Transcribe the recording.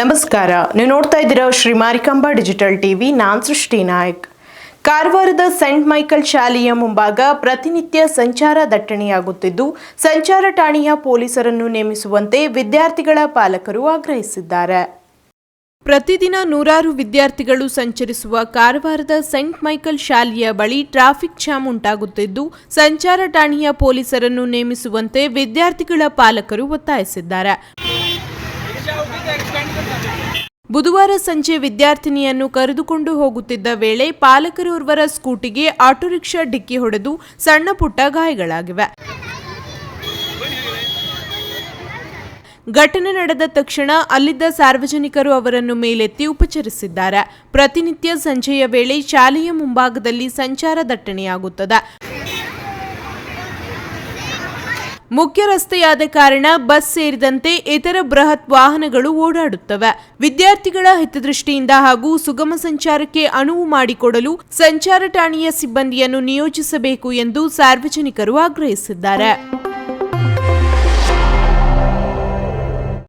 ನಮಸ್ಕಾರ. ನೀವು ನೋಡ್ತಾ ಇದ್ದೀರಾ ಶ್ರೀ ಮಾರಿಕಾಂಬಾ ಡಿಜಿಟಲ್ ಟಿವಿ. ನಾನ್ ಸೃಷ್ಟಿ ನಾಯಕ್. ಕಾರವಾರದ ಸೆಂಟ್ ಮೈಕಲ್ ಶಾಲೆಯ ಮುಂಭಾಗ ಪ್ರತಿನಿತ್ಯ ಸಂಚಾರ ದಟ್ಟಣೆಯಾಗುತ್ತಿದ್ದು, ಸಂಚಾರ ಠಾಣೆಯ ಪೊಲೀಸರನ್ನು ನೇಮಿಸುವಂತೆ ವಿದ್ಯಾರ್ಥಿಗಳ ಪಾಲಕರು ಆಗ್ರಹಿಸಿದ್ದಾರೆ. ಪ್ರತಿದಿನ ನೂರಾರು ವಿದ್ಯಾರ್ಥಿಗಳು ಸಂಚರಿಸುವ ಕಾರವಾರದ ಸೆಂಟ್ ಮೈಕಲ್ ಶಾಲೆಯ ಬಳಿ ಟ್ರಾಫಿಕ್ ಜಾಮ್ ಉಂಟಾಗುತ್ತಿದ್ದು, ಸಂಚಾರ ಠಾಣೆಯ ಪೊಲೀಸರನ್ನು ನೇಮಿಸುವಂತೆ ವಿದ್ಯಾರ್ಥಿಗಳ ಪಾಲಕರು ಒತ್ತಾಯಿಸಿದ್ದಾರೆ. ಬುಧವಾರ ಸಂಜೆ ವಿದ್ಯಾರ್ಥಿನಿಯನ್ನು ಕರೆದುಕೊಂಡು ಹೋಗುತ್ತಿದ್ದ ವೇಳೆ ಪಾಲಕರೋರ್ವರ ಸ್ಕೂಟಿಗೆ ಆಟೋ ರಿಕ್ಷಾ ಡಿಕ್ಕಿ ಹೊಡೆದು ಸಣ್ಣ ಪುಟ್ಟ ಗಾಯಗಳಾಗಿವೆ. ಘಟನೆ ನಡೆದ ತಕ್ಷಣ ಅಲ್ಲಿದ್ದ ಸಾರ್ವಜನಿಕರು ಅವರನ್ನು ಮೇಲೆತ್ತಿ ಉಪಚರಿಸಿದ್ದಾರೆ. ಪ್ರತಿನಿತ್ಯ ಸಂಜೆಯ ವೇಳೆ ಶಾಲೆಯ ಮುಂಭಾಗದಲ್ಲಿ ಸಂಚಾರ ದಟ್ಟಣೆಯಾಗುತ್ತದೆ. ಮುಖ್ಯ ರಸ್ತೆಯಾದ ಕಾರಣ ಬಸ್ ಸೇರಿದಂತೆ ಇತರ ಬೃಹತ್ ವಾಹನಗಳು ಓಡಾಡುತ್ತವೆ. ವಿದ್ಯಾರ್ಥಿಗಳ ಹಿತದೃಷ್ಟಿಯಿಂದ ಹಾಗೂ ಸುಗಮ ಸಂಚಾರಕ್ಕೆ ಅನುವು ಮಾಡಿಕೊಡಲು ಸಂಚಾರ ಠಾಣೆಯ ಸಿಬ್ಬಂದಿಯನ್ನು ನಿಯೋಜಿಸಬೇಕು ಎಂದು ಸಾರ್ವಜನಿಕರು ಆಗ್ರಹಿಸಿದ್ದಾರೆ.